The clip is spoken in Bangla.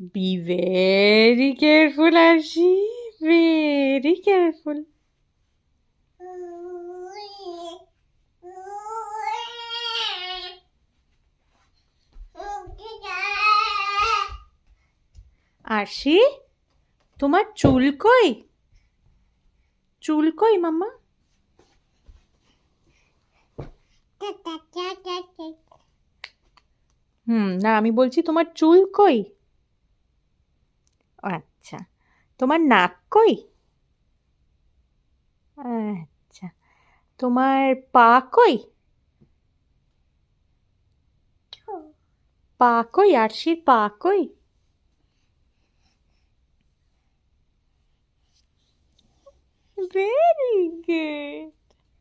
Be very careful Arshi very careful Arshi তোমার চুল কই? চুল কই, মাম্মা? হুম, না, আমি বলছি তোমার চুল কই? আচ্ছা। তোমার নাক কই? আচ্ছা। তোমার পা কই? পা কই? আরশির পা কই? Very good